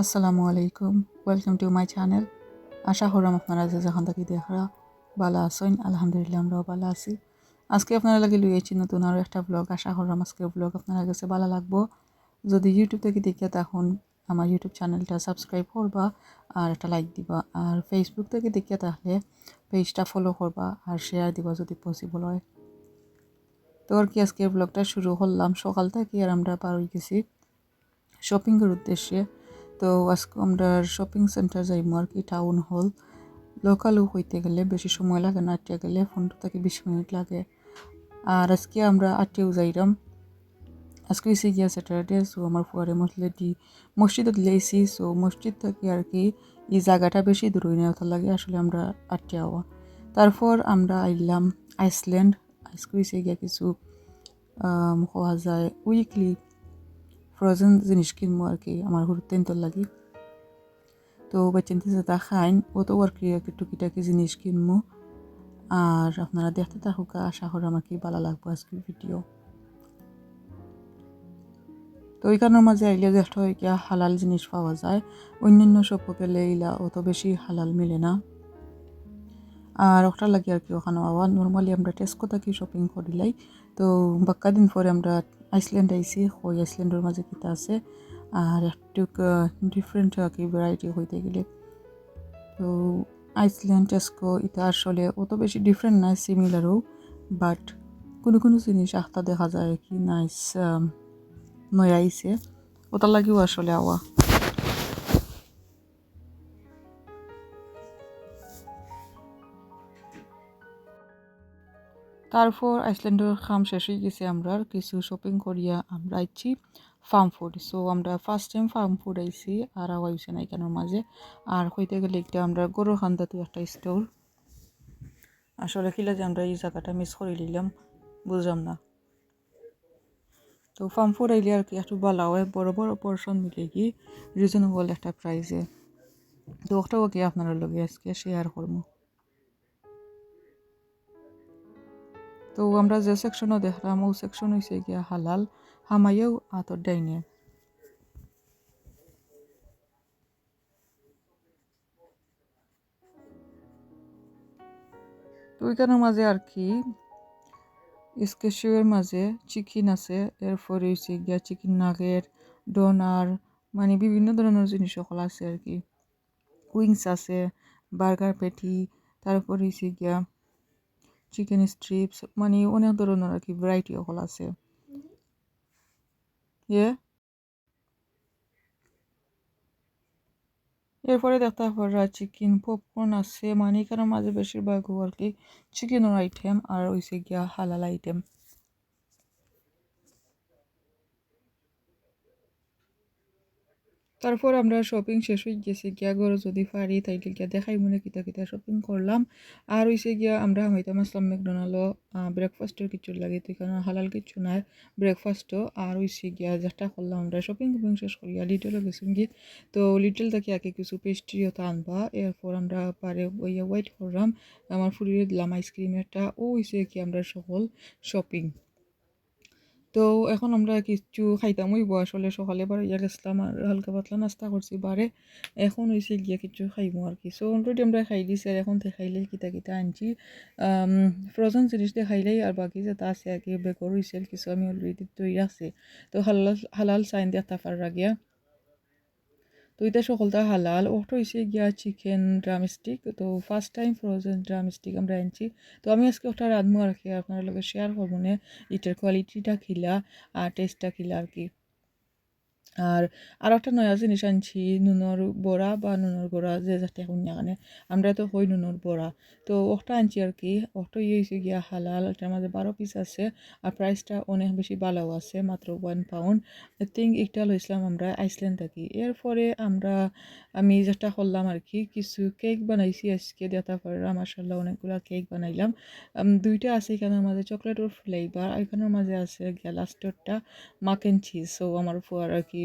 আসসালামু আলাইকুম। Welcome to my channel আশা করলাম আপনারা যে যখন থাকি দেখা ভালো আছেন। আলহামদুলিল্লাহ আমরাও ভালো আছি। আজকে আপনারা লাগে লুয়েছি নতুন আরও একটা ব্লগ আশা করলাম আজকে ব্লগ আপনারা কাছে ভালো লাগবো। যদি ইউটিউব থেকে দেখিয়া তখন আমার ইউটিউব চ্যানেলটা সাবস্ক্রাইব করবা আর একটা লাইক দিবা। আর ফেসবুক থেকে দেখিয়া তাহলে পেজটা ফলো করবা আর শেয়ার দিবা যদি পসিবল হয়। তো আর কি আজকে ব্লগটা শুরু করলাম। সকাল থেকে আর আমরা পার হয়ে গেছি। শপিংয়ের উদ্দেশ্যে তো আমরা শপিং সেন্টার যাইমু আর কি টাউন হল লোকালও হইতে গেলে বেশি সময় লাগে না আটটা গেলে পনেরো থেকে বিশ মিনিট লাগে। আর আজকে আমরা আটটেও যাইরাম। আজকে হয়েছে গিয়া স্যাটারডে সো আমার ফুয়ারে মসলে দি মসজিদত লেছি সো মসজিদ থেকে আর কি, এই জায়গাটা বেশি দূর হই না লাগে, আসলে আমরা আটটে হওয়া তারপর আমরা আইলাম আইসল্যান্ড আজকে গিয়া কিছু হওয়া যায় উইকলি ফ্রোজেন জিনিস কিনবো আর কি, আমার হুরতেন লাগি। তো বাচ্চান তা খাইন, ও তো আর কি টুকিটাকি জিনিস কিনবো। আর আপনারা দেখতে থাকুক, আশা করি আমার কি ভালো লাগবো আজকের ভিডিও তো ওইখানের মাঝে আইলে যে একটা গিয়া হালাল জিনিস পাওয়া যায়, অন্যান্য শপে গেলে ইলা অত বেশি হালাল মিলে না। আর ওটা লাগে আর কি ওখানে আওয়া নর্মালি আমরা টেস্কো থাকি শপিং করিলাই তো বাক্কা দিন পরে আমরা আইসল্যান্ড আইসি ওই আইসল্যান্ডের মাঝে কিতা আছে আর একটু ডিফারেন্ট কি ভ্যারাইটি হইতে গেলে তো আইসল্যান্ড টেস্কো এটা আসলে অত বেশি ডিফারেন্ট নাই সিমিলারও বাট কোনো কোনো জিনিস আখতা দেখা যায় কি নাইস নয় আইসে ওটার লাগেও আসলে আওয়া। তারপর আইসল্যান্ডের খাম শেষ হয়ে গেছে আমরা কিছু শপিং করিয়া আমরা আইছি ফার্ম ফুড সো আমরা ফার্স্ট টাইম ফার্ম ফুড আইছি, আর আইসি না এখানের মাঝে। আর হইতে গেলে একটা আমরা গরুর খান্দাতে একটা স্টোর আসলে কিলা যে আমরা এই জায়গাটা মিস করে নিলাম বুঝলাম না। তো ফার্ম ফুড আইলে আর কি একটু ভালো হয়, বড় বড় পোর্শন মিলে কি রিজনেবল একটা প্রাইসে তো ওটাও কি আপনারা লগে আজকে শেয়ার করব। তো আমরা যে সেকশনও দেখলাম, ও সেকশন হয়েছে গিয়া হালাল। হামাইয়াও আতর ডাইনে তো ওইখানের মাঝে আর কি স্কেশিওর মাঝে চিকেন আছে, এরপরে হয়েছে গিয়া চিকেন নাগের, ডোনার মানে বিভিন্ন ধরনের জিনিস সকল আছে আর কি। উইংস আছে, বার্গার পেটি তারপর হয়েছে গিয়া চিকেন স্ট্রিপস মানে অনেক ধরনের আর কি ভ্যারাইটি অকল আছে। ইয়ে এরপরে দেখতে পারা চিকেন পপকর্ন আছে মানে এখানে মাঝে বেশিরভাগ আর কি চিকেনের আইটেম আর হয়েছে গিয়া হালাল আইটেম তারপর আমরা শপিং শেষ হয়ে গেছি গিয়া ঘরে যদি পারি, তাইলে গিয়া দেখাই মনে কিতা কিতা শপিং করলাম। আর হয়েছে গিয়া আমরা হইতাম আসলাম ম্যাকডোনাল্ডও ব্রেকফাস্টের কিছু লাগে, তো এখানে হালাল কিছু নাই ব্রেকফাস্টও আর হয়েছে গিয়া যেটা করলাম আমরা শপিং টপিং শেষ করিয়া লিটলও গেছিলাম গিয়ে। তো লিটল থেকে আগে কিছু পেস্ট্রিও তো আনবা, এরপর আমরা পারে ওইয়া ওয়েট করলাম, আমার ফুরিয়ে দিলাম আইসক্রিমেরটা ও হয়েছে কি আমরা সকল শপিং তো এখন আমরা কিছু খাইতাম হইব আসলে সকালে বার ইয়া গেছিলাম আর হালকা পাতলা নাস্তা করছি বারে। এখন হয়েছে গিয়া কিছু খাইবো আর কি। সো অলরেডি আমরা খাই দিছি আর এখন দেখাইলে কিতা কিতা আনছি। ফ্রোজেন জিনিস দেখাইলেই আর বাকি যেটা আছে আর কি, বেকর হয়েছিল কিছু আমি অলরেডি তৈরি আছে। তো হালাল হালাল চাইন দিয়া তাফার রাগিয়া। তো এটা সকলটা হালাল। ওটা হয়েছে গিয়া চিকেন ড্রামস্টিক তো ফার্স্ট টাইম ফ্রোজেন ড্রামস্টিক আমরা আনছি তো আমি আজকে ওটা রাঁধবো আর কি, আপনার লগে শেয়ার করব না এটার কোয়ালিটিটা খিলা আর টেস্টটা খিলা আর কি। আর আর একটা নয়া জিনিস আনছি নুনর বড়া বা নুনর গোড়া যে যাতে এখন এখানে আমরা তো হই নুনর বড়া তো ওটা আনছি আর কি। ওটা ইয়ে হয়েছে গিয়া হালাল, এটার মাঝে বারো পিস আছে আর প্রাইসটা অনেক বেশি ভালো আছে, মাত্র ওয়ান পাউন্ড আই থিঙ্ক এটা লইছিলাম আমরা আইসল্যান্ড থাকি। এরপরে আমরা, আমি যেটা করলাম আর কি, কিছু কেক বানাইছি আজকে দেখা পারলাম মাসাল্লাহ অনেকগুলো কেক বানাইলাম। দুইটা আছে এখানের মাঝে চকলেটের ফ্লেভার এখানের মাঝে আছে গিয়া লাস্টেরটা মাকেন চিজ সো আমার ফুয়ার আর কি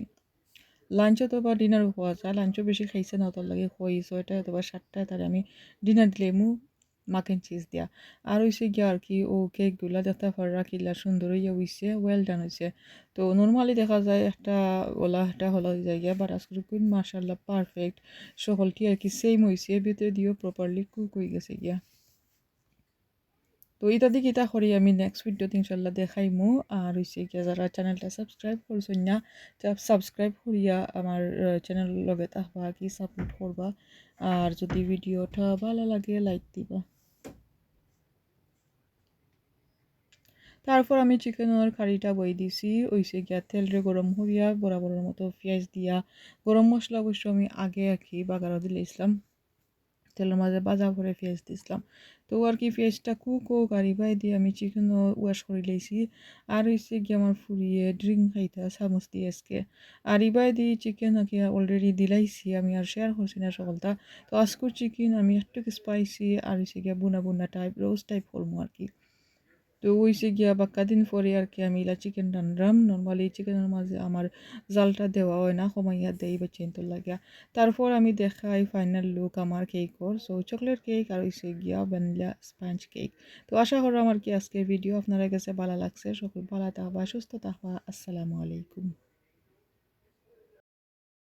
লাঞ্চও তো বা ডিনারও খাওয়া যায় লাঞ্চও বেশি খাইছে না তার লাগে খই ছয়টা অথবা সাতটায় তাহলে আমি ডিনার দিলে মু মাক অ্যান্ড চিজ দিয়া। আর হইছে গিয়া আর কি, ও কেকগুলা দেখতে পারা কিলা সুন্দর হইয়া হইছে ওয়েল ডান হইছে তো নর্মালি দেখা যায় একটা ওলা একটা হলা যায় গিয়া বাট আজকে মার্শাল্লাহ পারফেক্ট সকলটি আর কি সেম হইছে ভিতরে দিয়েও প্রপারলি কুক হয়ে গেছে গিয়া। তো ইত্যাদি কিতা করি আমি নেক্সট ভিডিওত ইনশাল্লাহ দেখাইমু। আর হইছে গিয়া যারা চ্যানেলটা সাবস্ক্রাইব করছেন না সাবস্ক্রাইব করিয়া আমার চ্যানেল লগে থাকবা কি সাপোর্ট করবা। আর যদি ভিডিওটা ভালো লাগে লাইক দিবা। তারপর আমি চিকেনের কারিটা বই দিছি। ওইসে গিয়া তেলরে গরম হইয়া বরাবরের মতো পেঁয়াজ দিয়া। গরম মশলা অবশ্য আমি আগে আঁকি কি বাগারও দিলে ইসলাম। তেলের মাঝে বাজা করে পেঁয়াজ দিছিলাম তো আর কি পেঁয়াজটা কুক ও গাড়িবাই দিয়ে আমি চিকেনও ওয়াশ করে লইছি আর হয়েছে গিয়ে আমার ফুরিয়ে ড্রিঙ্ক খাইতা চামচ দিয়ে আজকে। আর ইবাই দিয়ে চিকেন আগে অলরেডি দিলাইছি, আমি আর শেয়ার করছি না সকলটা। তো আজকুর চিকেন আমি একটু স্পাইসি আর হয়েছে গিয়া বুনা বুনা টাইপ রোজ টাইপ করব আর কি। তো ওইসে গিয়া বাক্কা দিন পরে আর কি আমি ইলা চিকেন রান্নাম নর্মালি চিকেনের মাঝে আমার জালটা দেওয়া হয় না কমাইয়া দেই বা চেনতো লাগিয়া। তারপর আমি দেখাই ফাইনাল লুক আমার কেকর সো চকলেট কেক আর ওইসে গিয়া ভ্যানিলা স্পঞ্জ কেক তো আশা করো আমার কি আজকের ভিডিও আপনারা কাছে ভালো লাগছে। সকল ভালো থাকবা, সুস্থ থাকবা। আসসালামু আলাইকুম।